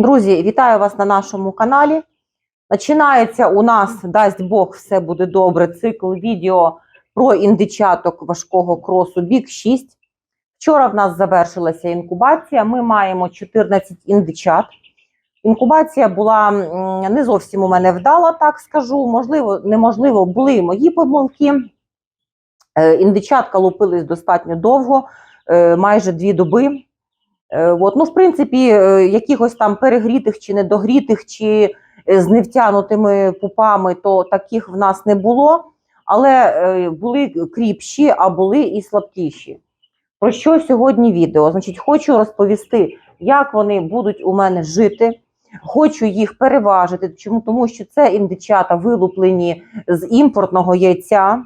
Друзі, вітаю вас на нашому каналі. Починається у нас, дасть Бог, все буде добре. Цикл відео про індичаток важкого кросу Бік 6. Вчора в нас завершилася інкубація. Ми маємо 14 індичат. Інкубація була не зовсім у мене вдала, так скажу. Можливо, неможливо, були мої помилки. Е, Індичатка лупились достатньо довго, е, майже дві доби. Е, От, ну, в принципі, е, якихось там перегрітих чи недогрітих, чи е, з невтянутими пупами, то таких в нас не було. Але були кріпші, а були і слабкіші. Про що сьогодні відео? Значить, хочу розповісти, як вони будуть у мене жити. Хочу їх переважити. Чому? Тому що це індичата вилуплені з імпортного яйця.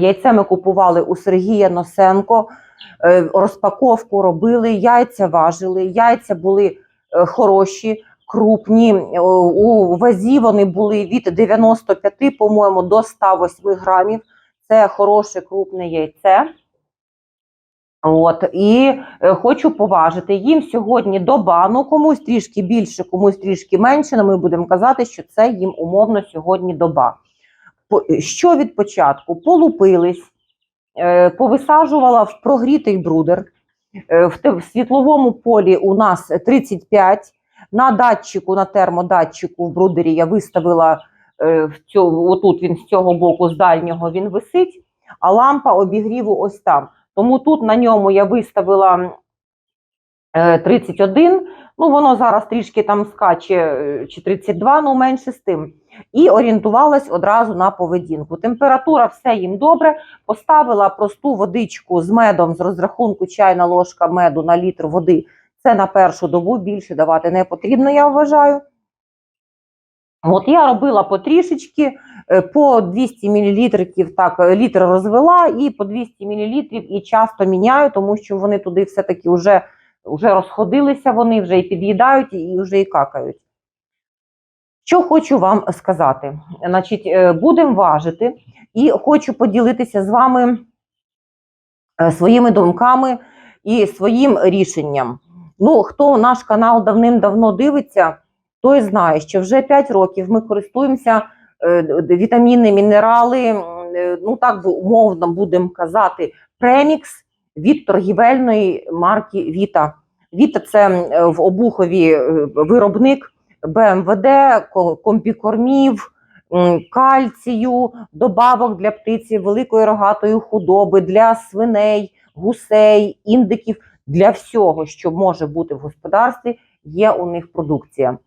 Яйце ми купували у Сергія Носенко. Е, розпаковку робили, яйця важили. Яйця були е, хороші, крупні. Е, У вазі вони були від 95, по-моєму, до 108 грамів. Це хороше крупне яйце. От, і хочу поважити. Їм сьогодні доба, ну комусь трішки більше, комусь трішки менше, але ми будемо казати, що це їм умовно сьогодні доба. Що від початку? Полупились, повисаджувала в прогрітий брудер. Е, В світловому полі у нас 35. На датчику, на термодатчику в брудері я виставила е, в цьому, отут він з цього боку, з дальнього він висить, а лампа обігріву ось там. Тому тут на ньому я виставила е, 31. Ну, воно зараз трішки там скаче, е, чи 32, ну менше з тим. І орієнтувалась одразу на поведінку. Температура все їм добре. Поставила просту водичку з медом з розрахунку чайна ложка меду на літр води. Це на першу добу більше давати не потрібно, я вважаю. От я робила потрішечки, е, по 200 мл, так, е, літр розвела, і по 200 мл і часто міняю, тому що вони туди все-таки вже, вже розходилися, вони вже і під'їдають, і вже і какають. Що хочу вам сказати? Значить, е, будемо важити, і хочу поділитися з вами е, своїми думками і своїм рішенням. Ну, хто наш канал давним-давно дивиться, той знає, що вже 5 років ми користуємося е, вітаміни, мінерали, ну так би умовно будемо казати, премікс від торгівельної марки Віта. Віта це е, в обухові е, виробник БМВД, ко- комбікормів, кальцію, добавок для птиці, великої рогатої худоби, для свиней, гусей, індиків, для всього, що може бути в господарстві, є у них продукція.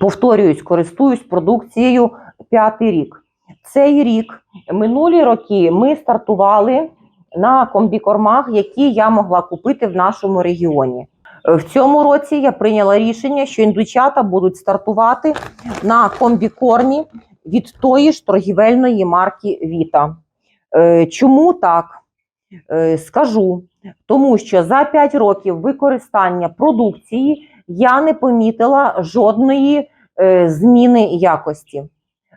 Повторююсь, користуюсь продукцією п'ятий рік. Цей рік, минулі роки, ми стартували на комбікормах, які я могла купити в нашому регіоні. Е, В цьому році я прийняла рішення, що індучата будуть стартувати на комбікормі від тої ж торгівельної марки Віта. Е, Чому так? Е, Скажу, тому що за 5 років використання продукції я не помітила жодної зміни якості.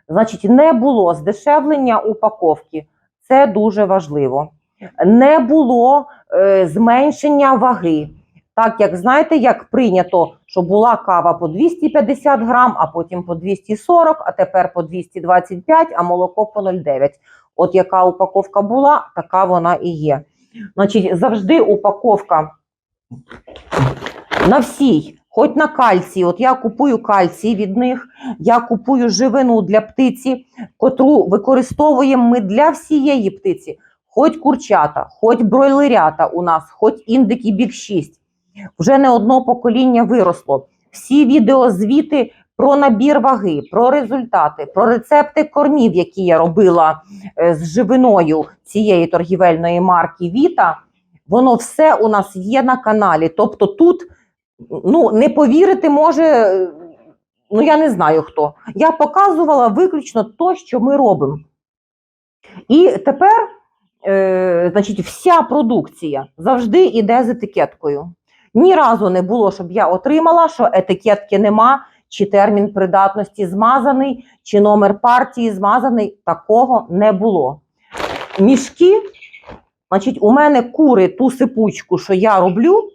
Значить, не було здешевлення упаковки. Це дуже важливо. Не було е, зменшення ваги. Так як знаєте, як прийнято, що була кава по 250 грам, а потім по 240, а тепер по 225, а молоко по 0,9. От яка упаковка була, така вона і є. Значить, завжди упаковка на всій, хоч на кальції. От я купую кальцій від них, я купую живину для птиці, котру використовуємо ми для всієї птиці. Хоч курчата, хоч бройлерята у нас, хоч індики бік 6. Вже не одно покоління виросло. Всі відеозвіти про набір ваги, про результати, про рецепти кормів, які я робила е, з живиною цієї торгівельної марки Віта, воно все у нас є на каналі. Тобто тут ну, не повірити може, е, ну я не знаю хто. Я показувала виключно то, що ми робимо. І тепер, е, значить, вся продукція завжди йде з етикеткою. Ні разу не було, щоб я отримала, що етикетки нема, чи термін придатності змазаний, чи номер партії змазаний. Такого не було. Мішки, значить, у мене кури ту сипучку, що я роблю,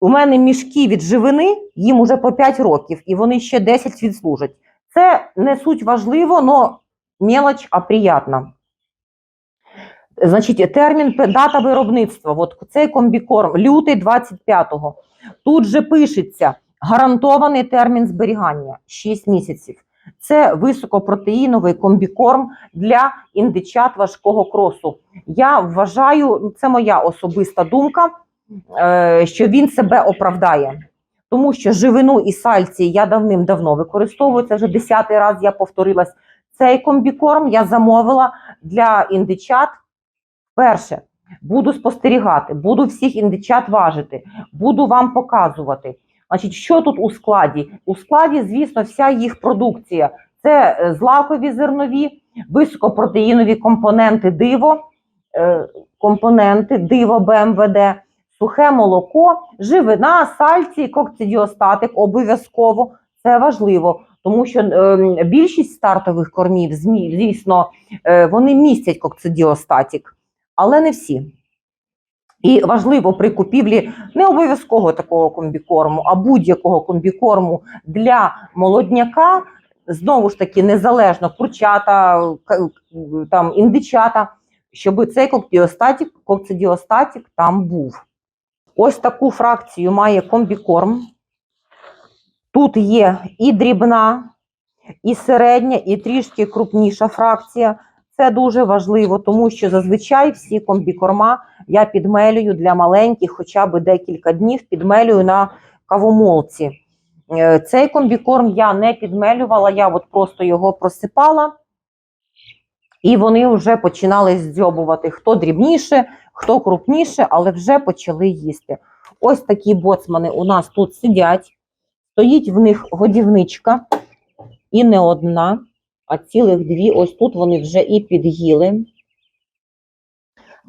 У мене мішки від живини, їм уже по 5 років, і вони ще 10 відслужать. Це не суть важливо, але мелоч, а приятно. Значить, термін дата виробництва. От цей комбікорм, лютий 25-го. Тут же пишеться гарантований термін зберігання 6 місяців. Це високопротеїновий комбікорм для індичат важкого кросу. Я вважаю, це моя особиста думка, е, що він себе оправдає. Тому що живину і сальці я давним-давно використовую. Це вже десятий раз я повторилась. Цей комбікорм я замовила для індичат. Перше, буду спостерігати, буду всіх індичат важити, буду вам показувати. Значить, що тут у складі? У складі, звісно, вся їх продукція. Це е, злакові зернові, високопротеїнові компоненти диво, е, компоненти диво БМВД, сухе молоко, живина, сальці, кокцидіостатик обов'язково. Це важливо, тому що е, більшість стартових кормів, звісно, е, вони містять кокцидіостатик, але не всі. І важливо при купівлі не обов'язково такого комбікорму, а будь-якого комбікорму для молодняка, знову ж таки, незалежно курчата, там індичата, щоб цей кокцидіостатик, кокцидіостатик там був. Ось таку фракцію має комбікорм. Тут є і дрібна, і середня, і трішки крупніша фракція. Це дуже важливо, тому що зазвичай всі комбікорма я підмелюю для маленьких хоча б декілька днів, підмелюю на кавомолці. Е, Цей комбікорм я не підмелювала, я от просто його просипала, і вони вже починали здьобувати хто дрібніше, хто крупніше, але вже почали їсти. Ось такі боцмани у нас тут сидять. Стоїть в них годівничка, і не одна, а цілих дві. Ось тут вони вже і під'їли.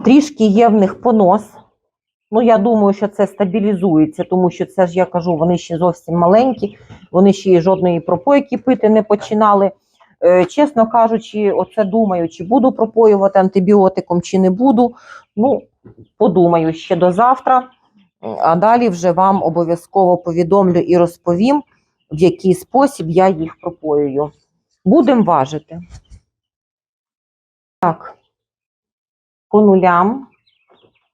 Трішки є в них понос. Ну, я думаю, що це стабілізується, тому що це ж я кажу, вони ще зовсім маленькі, вони ще й жодної пропойки пити не починали. Е, чесно кажучи, оце думаю, чи буду пропоювати антибіотиком, чи не буду. Ну, подумаю ще до завтра. А далі вже вам обов'язково повідомлю і розповім, в який спосіб я їх пропоюю. Будемо важити. Так, по нулям.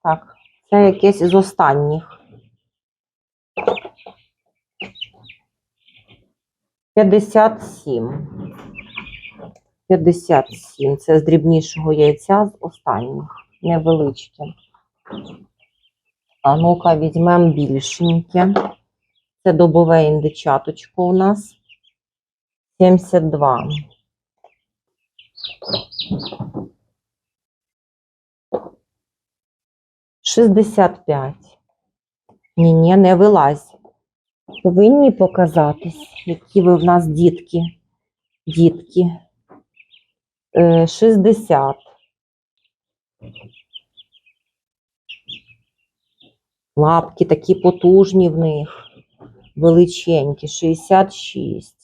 Так, це якесь з останніх. 57. 57. Це з дрібнішого яйця з останніх. Невеличке. А ну-ка, візьмемо більшеньке. Це добове індичаточко у нас. 72. Шістдесят п'ять. Ні, ні, не вилазь. Повинні показатись, які ви в нас дітки. Дітки. Е, 60. Лапки такі потужні в них. Величенькі. 66.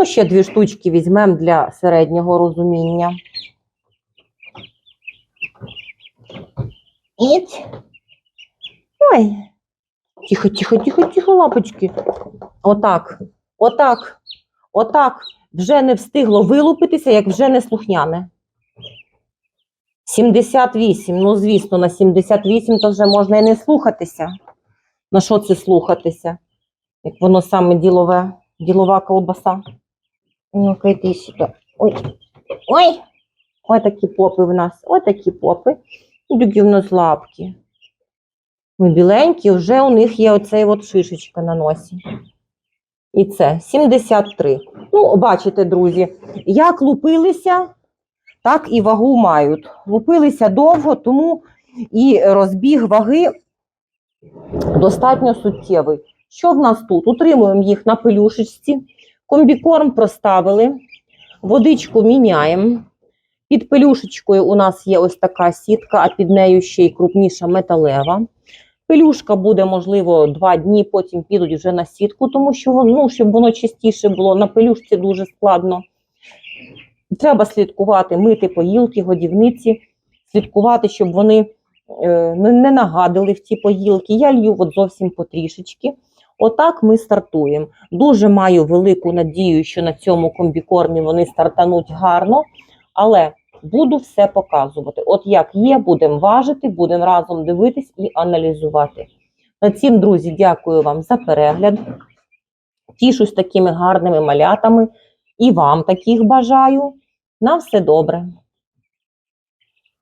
Ну, ще дві штучки візьмемо для середнього розуміння. Іць. Ой. Тихо, тихо, тихо, тихо, лапочки. Отак. Отак. Отак. Вже не встигло вилупитися, як вже не слухняне. 78. Ну, звісно, на 78 то вже можна і не слухатися. На що це слухатися? Як воно саме ділове, ділова колбаса. Ну-ка, йди сюди. Ой. Ой. Ой, такі попи в нас. Ой, такі попи. І в нас лапки. Ну, біленькі, вже у них є оцей от шишечка на носі. І це 73. Ну, бачите, друзі, як лупилися, так і вагу мають. Лупилися довго, тому і розбіг ваги достатньо суттєвий. Що в нас тут? Утримуємо їх на пелюшечці, комбікорм проставили, водичку міняємо. Під пелюшечкою у нас є ось така сітка, а під нею ще й крупніша металева. Пелюшка буде, можливо, два дні, потім підуть вже на сітку, тому що ну, щоб воно чистіше було. На пелюшці дуже складно. Треба слідкувати, мити поїлки, годівниці, слідкувати, щоб вони е, не нагадили в ті поїлки. Я лью от зовсім потрішечки. Отак ми стартуємо. Дуже маю велику надію, що на цьому комбікормі вони стартануть гарно, але буду все показувати. От як є, будемо важити, будемо разом дивитись і аналізувати. На цім, друзі, дякую вам за перегляд. Тішусь такими гарними малятами і вам таких бажаю. На все добре.